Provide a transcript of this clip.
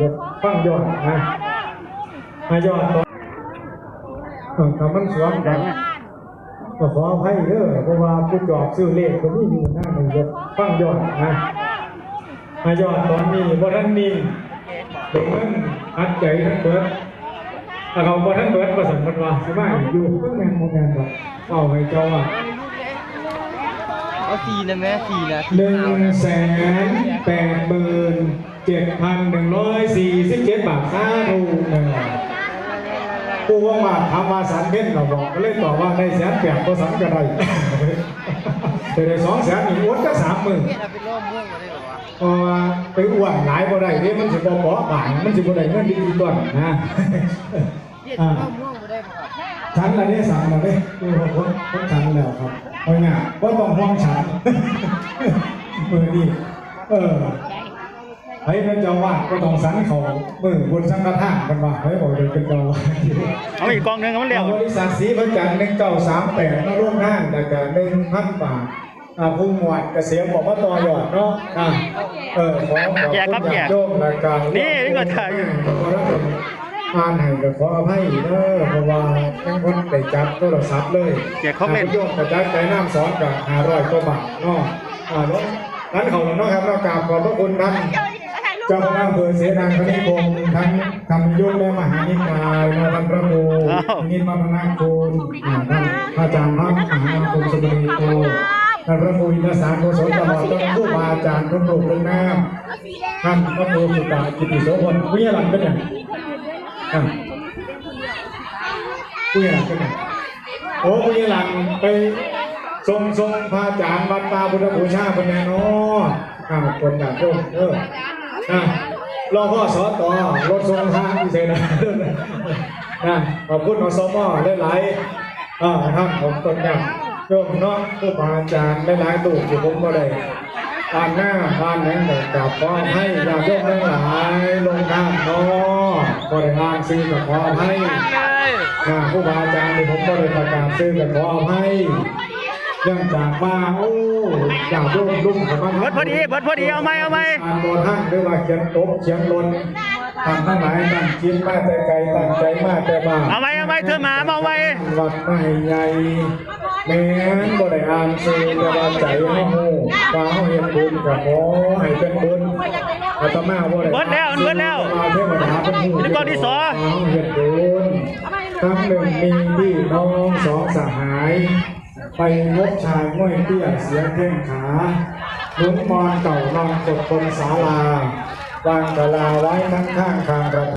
ยกฟังยอดนะมายอดตอนเออคำมันสวมกันก็ขออภัยเด้อเพราะว่าผู้จอบซื้อเลขก็มีอยู่หน้าหนึ่งยกฟังยอดนะมายอดตอนนี้บ่ทันนิ่งเด็กมันอัดใจทั้งเบิดถ้าเขาบ่ทันเบิดก็สมมติว่าสิมาอยู่เพิ่งแม่นบ่แม่นดอกเอาให้เจ้าว่าเอาสี่นะแม่สี่นะหนึ่งแสนแปดหมื่น เจ็ดพันหนึ่งร้อยสี่สิบเจ็ดบาทค่าถูกเงินกูว่ามาทำมาสันเพ็นเราบอกก็เลยตอบว่าได้แสนแปดก็สันกันไรแต่ได้สองแสนอีกอ้วนก็สามหมื่นเนี่ยเราเป็นร่มม่วงมาได้หรอวะเพราะว่าไปอ้วนหลายบ่ได้เนี่ยมันสิบ่เบาบางมันสิบ่ได้เงินดีๆก่อนนะเนี่ยอ่าร่มม่วงมาได้ป่ะครับฉันอันนี้สั่งมาเลยคือผมผมผมฉันแล้วครับเอาง่ายว่าต้องห้องฉันมือนี่เออ ไอ้เป็นเจ้าว่าก็ต้องสันเขามือบนสังฆทานกันว่าเฮ้ยบอกเลยเป็นเจ้าว่าเอาอีกกองหนึงเอามันเร็วบริษัทสีประจันหนึ่งเก้าสามแปดมาร่วมงานแต่ก็หนึ่งพันบาทอ่าผู้หมวดเกษียณบอกว่าต่อยอดเนาะอ่าเออขอขอบคุณญาติโยมรายการนี่นี่ก็ถ่ายอยู่อ่านให้ก็ขออภัยเด้อเพราะว่าทั้งคนได้จับโทรศัพท์เลยแจกคอมเมนต์โยมกระจายใจน้ำสอนกับห้าร้อยกว่าบาทเนาะอ่าแล้วนั้นเขาเนาะครับนอกจากขอบพระคุณท่าน เจ้าคณะอำเภอเสนาคณิคมทั้งธรรมยุทธและมหานิกายและท่านพระครูอ้าวนิมมนาคุณอ่าท่านพระอาจารย์พระมหาคมสมณีโตท่านพระครูอินทสารโกศลตลอดจนผู้บาอาจารย์ทุกรูปทุกนามท่านพระครูสุตากิติโสพลผู้ใหญ่หลังเป็นอย่างผู้ใหญ่หลังเป็นอย่างโอ้ผู้ใหญ่หลังไปทรงทรงพระอาจารย์วัดตาพุทธบูชาเป็นไงเนาะอ้าวคนอยากโยมเออ อะรอพ่อสอต่อรถทรงทางที่เสนานะขอบคุณอสมอหลายๆอ่าท่านผมต้นยำโยมเนาะผู้พระอาจารย์หลายๆตู่ที่ผมก็ได้ผ่านหน้าผ่านแหน่งแต่กลับขอให้ญาติโยมทั้งหลายลงทางเนาะก็ได้อ่านซื้อกับขอให้อ่าผู้บาอาจารย์นี่ผมก็เลยประกาศซื้อกันขออภัย เนื่องจากว่าโอ้อยากรุ่มรุ่มของมันเบิดพอดีเบิดพอดีเอาไหมเอาไหมอ่านโดนห้างหรือว่าเขียนตบเขียนลนทำทั้งหลายตั้งคิดมาแต่ไกลตั้งใจมาแต่บ้านเอาไหมเอาไหมเธอหมาเอาไหมวัดไม่ใหญ่แม้นบ่ได้อ่านซื้อแต่ว่าใจเฮาฮู้ว่าเฮาเฮ็ดบุญก็ขอให้เป็นบุญอาตมาบ่ได้เบิดแล้วเบิดแล้วเทวดาเพิ่นฮู้นี่ก้อนที่สองเฮาเฮ็ดบุญครั้งหนึ่งมีพี่น้องสองสหาย ไปงบชายง่วยเตี้ยเสียเพ่งขาหนุนมอนเก่านอนกดบนศาลาวางกะลาไว้ทั้งข้างทางระ